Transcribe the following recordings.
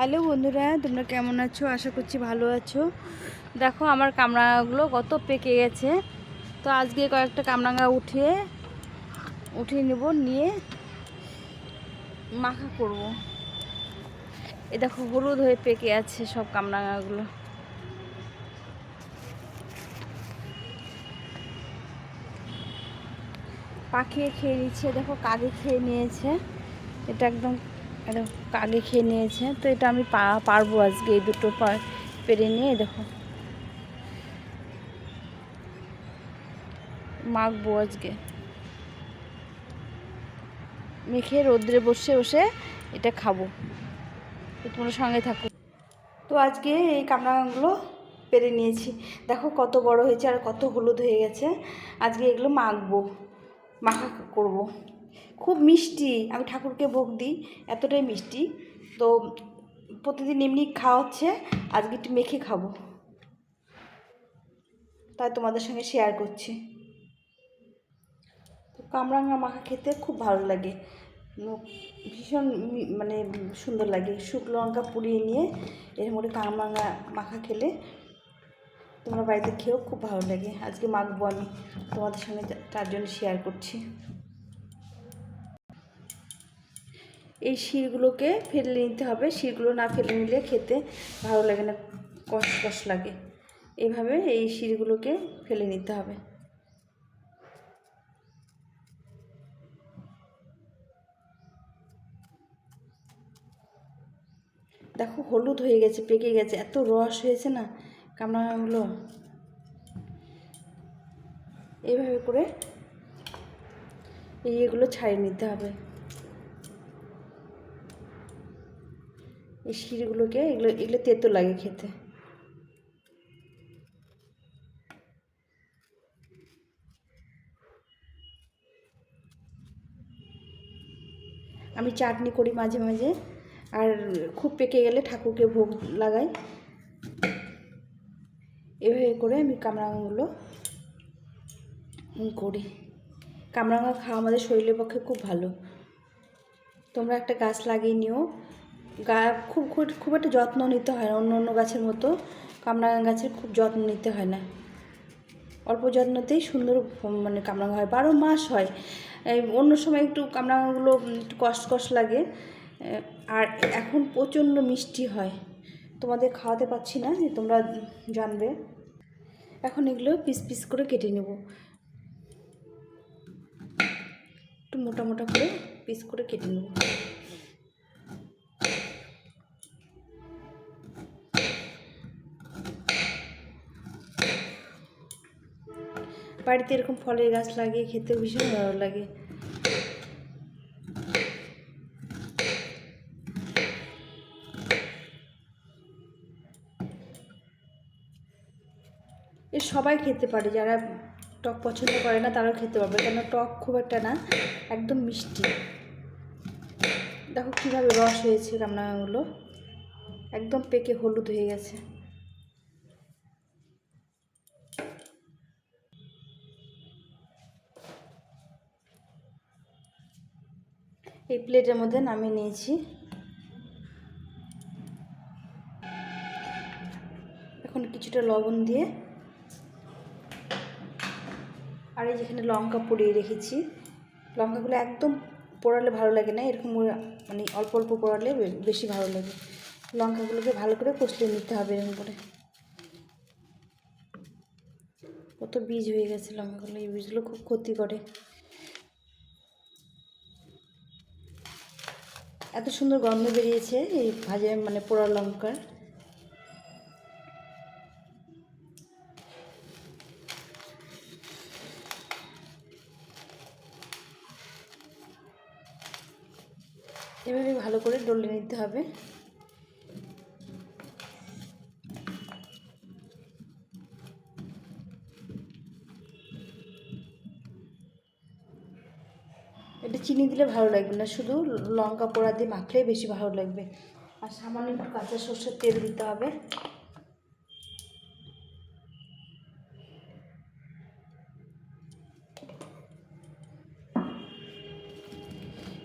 Hello বন্ধুরা, তোমরা কেমন আছো? আশা করছি ভালো আছো। দেখো, আমার কামরাঙাগুলো কত পেকে গেছে। তো আজকে কয়েকটা কামরাঙা উঠিয়ে উঠিয়ে নেব, নিয়ে মাখা করব। এ দেখো, হলুদ হয়ে পেকে আছে সব কামরাঙাগুলো পাখিয়ে খেয়ে নিচ্ছে, দেখো কাগে খেয়ে নিয়েছে। এটা একদম একদম কাগে খেয়ে নিয়েছে? তো এটা আমি পারব আজকে এই দুটো পেরে নিয়ে, দেখো। মাখবো আজকে। মেখে রোদ্রে বসে বসে এটা খাব। তো তোমরা সঙ্গে থাকো। তো আজকে এই কামরাঙাগুলো পেরে নিয়েছি। দেখো কত বড় হয়েছে আর কত হলুদ হয়ে গেছে। আজকে এগুলো মাখবো। মাখা করব। খুব মিষ্টি, আমি ঠাকুরকে ভোগ দিই, এতটাই মিষ্টি। তো প্রতিদিন এমনি খাওয়া হচ্ছে আজকে একটু মেখে খাব। তাই তোমাদের সঙ্গে শেয়ার করছি। তো কামরাঙা মাখা খেতে খুব ভালো লাগে। ভীষণ মানে সুন্দর লাগে। শুকনো লঙ্কা পুড়িয়ে নিয়ে এর মধ্যে কামরাঙা মাখা খেলে তোমরা বাড়িতে খেয়েও খুব ভালো লাগে। আজকে মাখবো আমি। তোমাদের সঙ্গে তার জন্য শেয়ার করছি। এই শিরগুলোকে ফেলে নিতে হবে। শিরগুলো না ফেলে নিলে খেতে ভালো লাগে না কষ লাগে। এইভাবে এই শিরগুলোকে ফেলে নিতে হবে। দেখো হলুদ হয়ে গেছে, পেকে গেছে, এত রস হয়েছে না কামড়াগুলো। এইভাবে করে এই এগুলো ছাড়িয়ে নিতে হবে। এই শিরগুলোকে, এগুলো এগুলো তেতো লাগে খেতে। আমি চাটনি করি মাঝে মাঝে, আর খুব পেকে গেলে ঠাকুরকে ভোগ লাগাই। এভাবে করে আমি কামরাঙাগুলো করি। কামরাঙা খাওয়া আমাদের শরীরের পক্ষে খুব ভালো। তোমরা একটা গাছ লাগিয়ে নিও। গা খুব খুব একটা যত্ন নিতে হয় না, অন্য অন্য গাছের মতো। কামরাঙা গাছের খুব যত্ন নিতে হয় না। অল্প যত্নতেই সুন্দর মানে কামরাঙা হয়। বারো মাস হয়। অন্য সময় একটু কামরাঙাগুলো একটু কষ্ট কষ্ট লাগে। আর এখন প্রচণ্ড মিষ্টি হয়। তোমাদের খাওয়াতে পারছি না, যে তোমরা জানবে। এখন এগুলো পিস পিস করে কেটে নেব। একটু মোটা মোটা করে পিস করে কেটে নেব। বাড়িতে এরকম ফলের গাছ লাগিয়ে খেতে ভীষণ ভালো লাগে। এ সবাই খেতে পারে, যারা টক পছন্দ করে না তারাও খেতে পারবে কেন টক খুব একটা না, একদম মিষ্টি। দেখো কীভাবে রস হয়েছে রান্নাগুলো, একদম পেকে হলুদ হয়ে গেছে। এই প্লেটের মধ্যে নামিয়ে নিয়েছি। এখন কিছুটা লবণ দিয়ে আর এই যেখানে লঙ্কা পুড়িয়ে রেখেছি, লঙ্কাগুলো একদম পোড়ালে ভালো লাগে না, এরকম মানে অল্প অল্প পোড়ালে বেশি ভালো লাগে। লঙ্কাগুলোকে ভালো করে কষলে নিতে হবে এরকম করে। কত বীজ হয়ে গেছে লঙ্কাগুলো, এই বীজগুলো খুব ক্ষতি করে। এত সুন্দর গন্ধ বেরিয়েছে এই ভাজে মানে পোড়া লঙ্কার। এভাবে ভালো করে ডলে নিতে হবে। এটা চিনি দিলে ভালো লাগবে না, শুধু লঙ্কা পোড়া দিয়ে মাখলেই বেশি ভালো লাগবে। আর সামান্য একটু কাঁচা সর্ষের তেল দিতে হবে।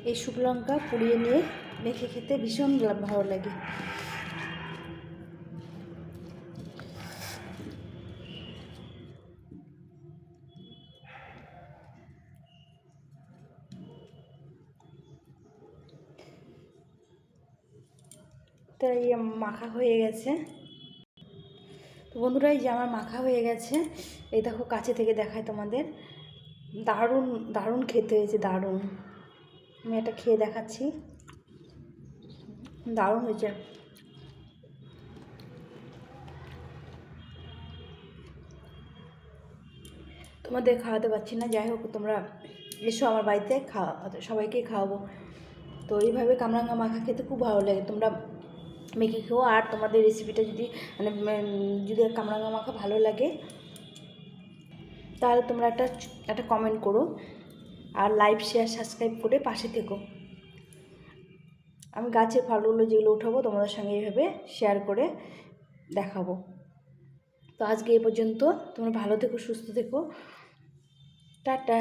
এই শুকনো লঙ্কা পুড়িয়ে নিয়ে মেখে খেতে ভীষণ ভালো লাগে। তো এই মাখা হয়ে গেছে। তো বন্ধুরা, এই যে আমার মাখা হয়ে গেছে। এই দেখো, কাছে থেকে দেখায় তোমাদের। দারুণ দারুণ খেতে হয়েছে, দারুণ। আমি এটা খেয়ে দেখাচ্ছি। দারুণ হয়েছে। তোমাদের খাওয়াতে পারছি না। যাই হোক, তোমরা এসো আমার বাড়িতে, খাওয়া, সবাইকে খাওয়াবো। তো এইভাবে কামরাঙ্গা মাখা খেতে খুব ভালো লাগে। তোমরা মেখে খেও। আর তোমাদের রেসিপিটা যদি মানে যদি কামরাঙ্গা মাখা ভালো লাগে, তাহলে তোমরা একটা একটা কমেন্ট করো। আর লাইভ শেয়ার সাবস্ক্রাইব করে পাশে থেকো। আমি গাছের ফলগুলো যেগুলো উঠাবো তোমাদের সঙ্গে এইভাবে শেয়ার করে দেখাবো। তো আজকে এ পর্যন্ত, তোমরা ভালো থেকো, সুস্থ থেকো। টাটা।